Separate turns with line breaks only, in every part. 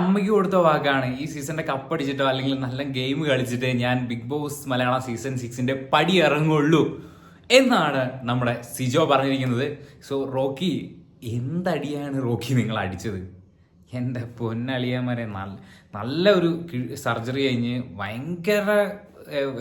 അമ്മയ്ക്ക് കൊടുത്ത വാക്കാണ്. ഈ സീസണിന്റെ കപ്പ് അടിച്ചിട്ടോ അല്ലെങ്കിൽ നല്ല ഗെയിം കളിച്ചിട്ട് ഞാൻ ബിഗ് ബോസ് മലയാളം സീസൺ സിക്സിന്റെ പടി ഇറങ്ങുള്ളൂ എന്നാണ് നമ്മുടെ സിജോ പറഞ്ഞിരിക്കുന്നത്. സോ റോക്കി എന്തടിയാണ് റോക്കി നിങ്ങൾ അടിച്ചത്? എന്റെ പൊന്നളിയന്മാരെ നല്ല നല്ല ഒരു സർജറി കഴിഞ്ഞ് ഭയങ്കര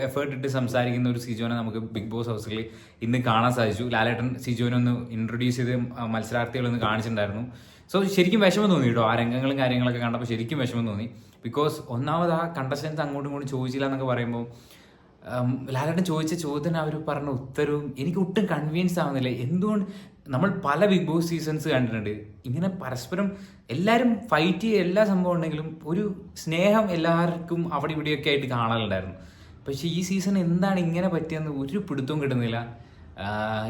എഫേർട്ട് ഇട്ട് സംസാരിക്കുന്ന ഒരു സിജോനെ നമുക്ക് ബിഗ് ബോസ് ഹൗസിൽ ഇന്ന് കാണാൻ സാധിച്ചു. ലാലേട്ടൻ സിജോനെ ഒന്ന് ഇൻട്രൊഡ്യൂസ് ചെയ്ത് മത്സരാർത്ഥികളൊന്ന് കാണിച്ചിട്ടുണ്ടായിരുന്നു. സോ ശരിക്കും വിഷമം തോന്നി കേട്ടോ. ആ രംഗങ്ങളും കാര്യങ്ങളൊക്കെ കണ്ടപ്പോൾ ശരിക്കും വിഷമം തോന്നി. ബിക്കോസ് ഒന്നാമത് ആ കണ്ടസ്റ്റൻസ് അങ്ങോട്ടും ഇങ്ങോട്ടും ചോദിച്ചില്ല എന്നൊക്കെ പറയുമ്പോൾ ലാലേട്ടൻ ചോദിച്ച ചോദ്യത്തിന് അവർ പറഞ്ഞ ഉത്തരവും എനിക്ക് ഒട്ടും കൺവീൻസ് ആവുന്നില്ല. എന്തുകൊണ്ട് നമ്മൾ പല ബിഗ് ബോസ് സീസൺസ് കണ്ടിട്ടുണ്ട്. ഇങ്ങനെ പരസ്പരം എല്ലാവരും ഫൈറ്റ് ചെയ്യുക എല്ലാ സംഭവം ഉണ്ടെങ്കിലും ഒരു സ്നേഹം എല്ലാവർക്കും അവിടെ ഇവിടെയൊക്കെ ആയിട്ട് കാണലുണ്ടായിരുന്നു. പക്ഷെ ഈ സീസൺ എന്താണ് ഇങ്ങനെ പറ്റിയെന്ന് ഒരു പിടുത്തവും കിട്ടുന്നില്ല.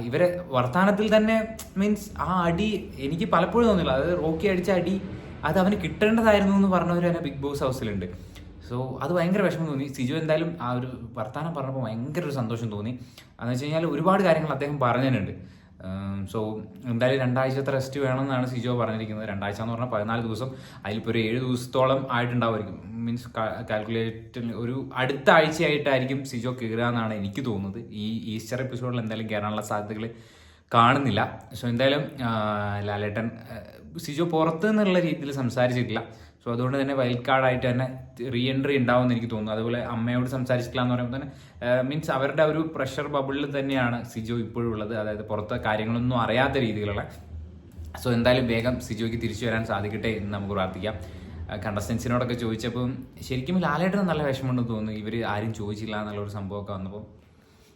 ഇവരെ വർത്തമാനത്തിൽ തന്നെ മീൻസ് ആ അടി എനിക്ക് പലപ്പോഴും തോന്നില്ല അതായത് റോക്കി അടിച്ച അടി അത് അവന് കിട്ടേണ്ടതായിരുന്നു എന്ന് പറഞ്ഞവർ തന്നെ ബിഗ് ബോസ് ഹൗസിലുണ്ട്. സോ അത് ഭയങ്കര വിഷമം തോന്നി. സിജു എന്തായാലും ആ ഒരു വർത്തമാനം പറഞ്ഞപ്പോൾ ഭയങ്കര ഒരു സന്തോഷം തോന്നി. എന്ന് വെച്ച് കഴിഞ്ഞാൽ ഒരുപാട് കാര്യങ്ങൾ അദ്ദേഹം പറഞ്ഞിട്ടുണ്ട്. സോ എന്തായാലും രണ്ടാഴ്ചത്തെ റെസ്റ്റ് വേണമെന്നാണ് സിജോ പറഞ്ഞിരിക്കുന്നത്. രണ്ടാഴ്ച എന്ന് പറഞ്ഞാൽ പതിനാല് ദിവസം. അതിലിപ്പോൾ ഒരു ഏഴ് ദിവസത്തോളം ആയിട്ടുണ്ടാവുമായിരിക്കും. മീൻസ് കാൽക്കുലേറ്റ് ഒരു അടുത്ത ആഴ്ചയായിട്ടായിരിക്കും സിജോ കയറുക എന്നാണ് എനിക്ക് തോന്നുന്നത്. ഈ ഈസ്റ്റർ എപ്പിസോഡിൽ എന്തായാലും കയറാനുള്ള സാധ്യതകൾ കാണുന്നില്ല. സോ എന്തായാലും ലാലേട്ടൻ സിജോ പുറത്ത് നിന്നുള്ള രീതിയിൽ സംസാരിച്ചിട്ടില്ല. സോ അതുകൊണ്ട് തന്നെ വൈൽഡ് കാർഡായിട്ട് തന്നെ റീ എൻട്രി ഉണ്ടാവുമെന്ന് എനിക്ക് തോന്നുന്നു. അതുപോലെ അമ്മയോട് സംസാരിച്ചിട്ടില്ല എന്ന് പറയുമ്പോൾ തന്നെ മീൻസ് അവരുടെ ഒരു പ്രഷർ ബബിളിൽ തന്നെയാണ് സിജോ ഇപ്പോഴും ഉള്ളത്. അതായത് പുറത്തെ കാര്യങ്ങളൊന്നും അറിയാത്ത രീതിയിലുള്ള. സോ എന്തായാലും വേഗം സിജോയ്ക്ക് തിരിച്ചു വരാൻ സാധിക്കട്ടെ എന്ന് നമുക്ക് പ്രാർത്ഥിക്കാം. കണ്ടസ്റ്റൻസിനോടൊക്കെ ചോദിച്ചപ്പോൾ ശരിക്കും ലാലേട്ടന് നല്ല വിഷമമുണ്ടെന്ന് തോന്നുന്നു. ഇവർ ആരും ചോദിച്ചില്ല എന്നുള്ള ഒരു സംഭവമൊക്കെ വന്നപ്പോൾ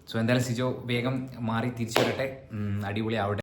സോ എന്തായാലും സിജോ വേഗം മാറി തിരിച്ചു വരട്ടെ. അടിപൊളി ആവട്ടെ